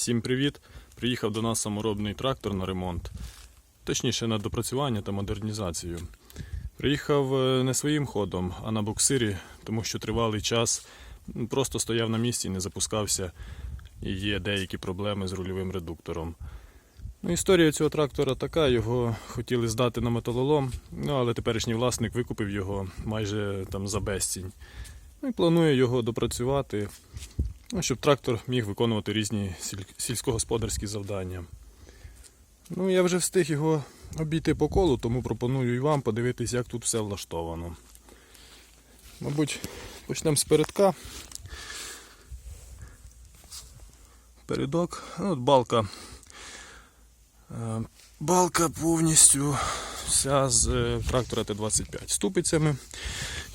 Всім привіт! Приїхав до нас саморобний трактор на ремонт, точніше на допрацювання та модернізацію. Приїхав е, не своїм ходом, а на буксирі, тому що тривалий час просто стояв на місці, не запускався і є деякі проблеми з рульовим редуктором. Ну, історія цього трактора така, його хотіли здати на металолом, ну, але теперішній власник викупив його майже там за безцінь. Ну, і планує його допрацювати, ну, щоб трактор міг виконувати різні сільськогосподарські завдання. Ну, я вже встиг його обійти по колу, тому пропоную і вам подивитись, як тут все влаштовано. Мабуть, почнемо з передка. Передок, ну, от балка. Е, Балка повністю вся з е, трактора Т-25 ступицями.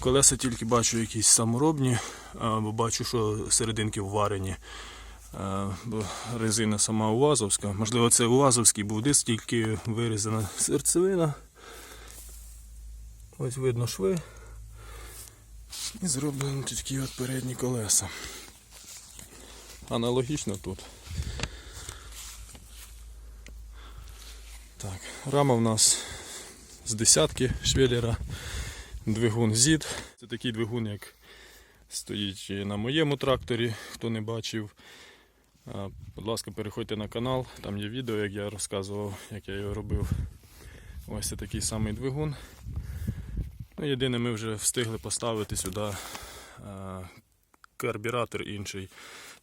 Колеса тільки бачу якісь саморобні, бо бачу, що серединки вварені. Е, бо Резина сама УАЗовська. Можливо, це УАЗовський був диск, тільки вирізана серцевина. Ось видно шви. І зроблені такі от передні колеса. Аналогічно тут. Так, рама в нас з десятки швеллера, двигун ZID. Це такий двигун, як стоїть на моєму тракторі, хто не бачив. Будь ласка, переходьте на канал, там є відео, як я розказував, як я його робив. Ось це такий самий двигун. Ну, єдине, ми вже встигли поставити сюди карбюратор інший,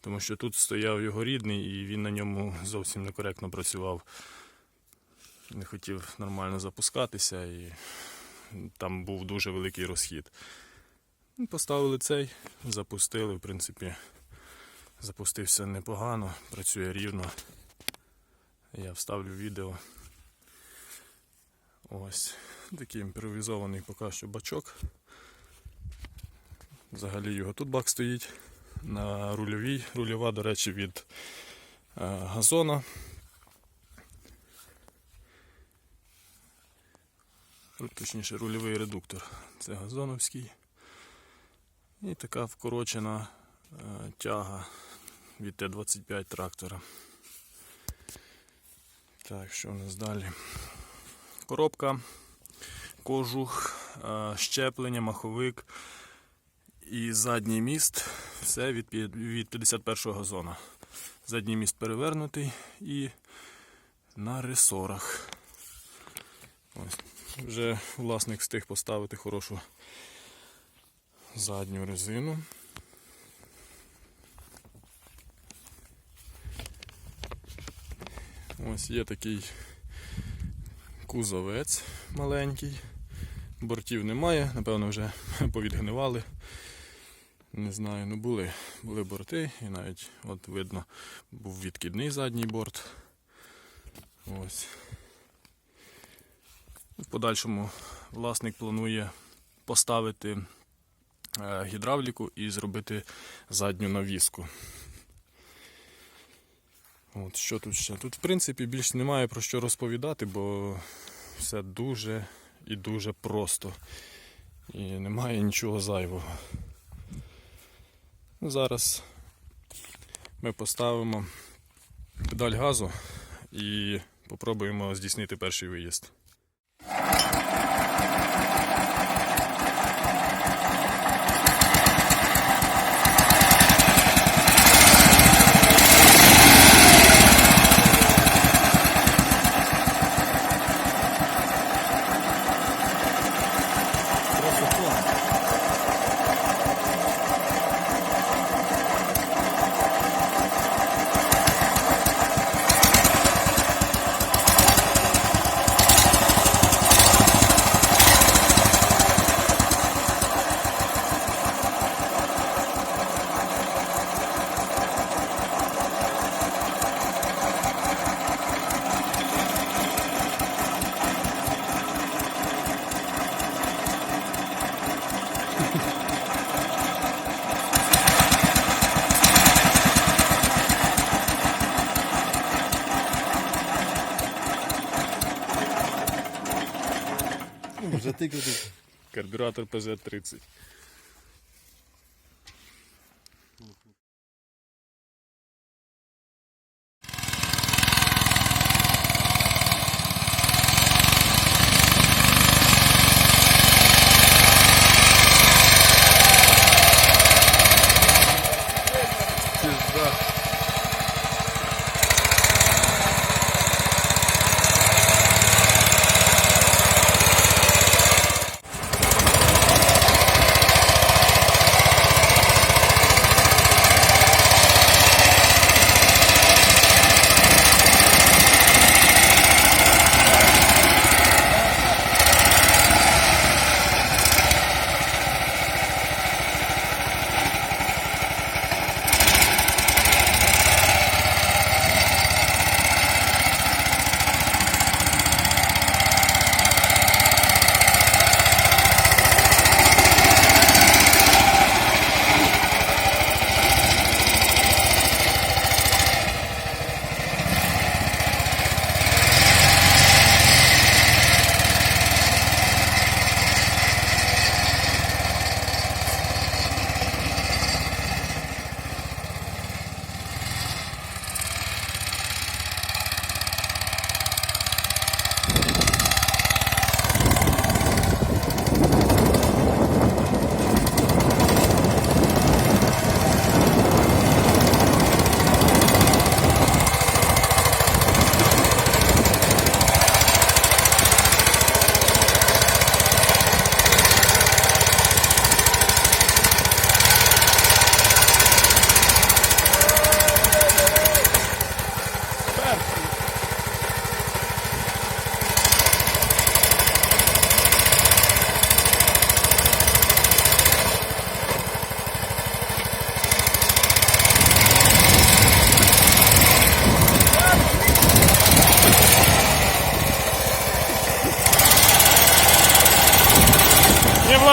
тому що тут стояв його рідний і він на ньому зовсім некоректно працював не хотів нормально запускатися і там був дуже великий розхід. Ну, Поставили цей, запустили, в принципі, запустився непогано, працює рівно. Я вставлю відео. Ось такий імпровізований поки що бачок. Взагалі його тут бак стоїть на рульовій. Рульова, до речі, від е, газона. Точніше рульовий редуктор. Це газоновський. І така вкорочена е, тяга від Т-25 трактора. Так, що у нас далі? Коробка, кожух, е, щеплення, маховик і задній міст. Все від, від 51-го газона. Задній міст перевернутий і на ресорах. Ось. Вже власник встиг поставити хорошу задню резину. Ось є такий кузовець маленький. Бортів немає, напевно, вже повідгнивали. Не знаю, ну були, були борти і навіть от видно був відкидний задній борт. Ось. В подальшому власник планує поставити е, гідравліку і зробити задню навіску. От що тут ще? Тут, в принципі, більш немає про що розповідати, бо все дуже і дуже просто. І немає нічого зайвого. Ну, Зараз ми поставимо педаль газу і попробуємо здійснити перший виїзд. Вже тикати. Карбюратор ПЗ-30.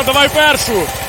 levanta, vai perto.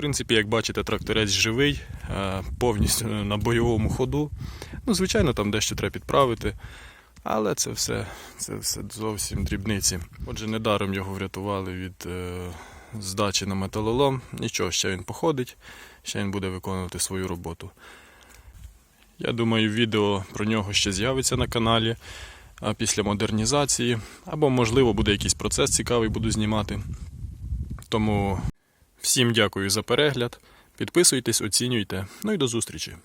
Принципі, як бачите, тракторець живий, е, повністю на бойовому ходу. Ну, звичайно, там дещо треба підправити, але це все, це все зовсім дрібниці. Отже, недаром його врятували від е, здачі на металолом. Нічого, ще він походить, ще він буде виконувати свою роботу. Я думаю, відео про нього ще з'явиться на каналі а після модернізації, або, можливо, буде якийсь процес цікавий, буду знімати. Тому всім дякую за перегляд. Підписуйтесь, оцінюйте. Ну і до зустрічі!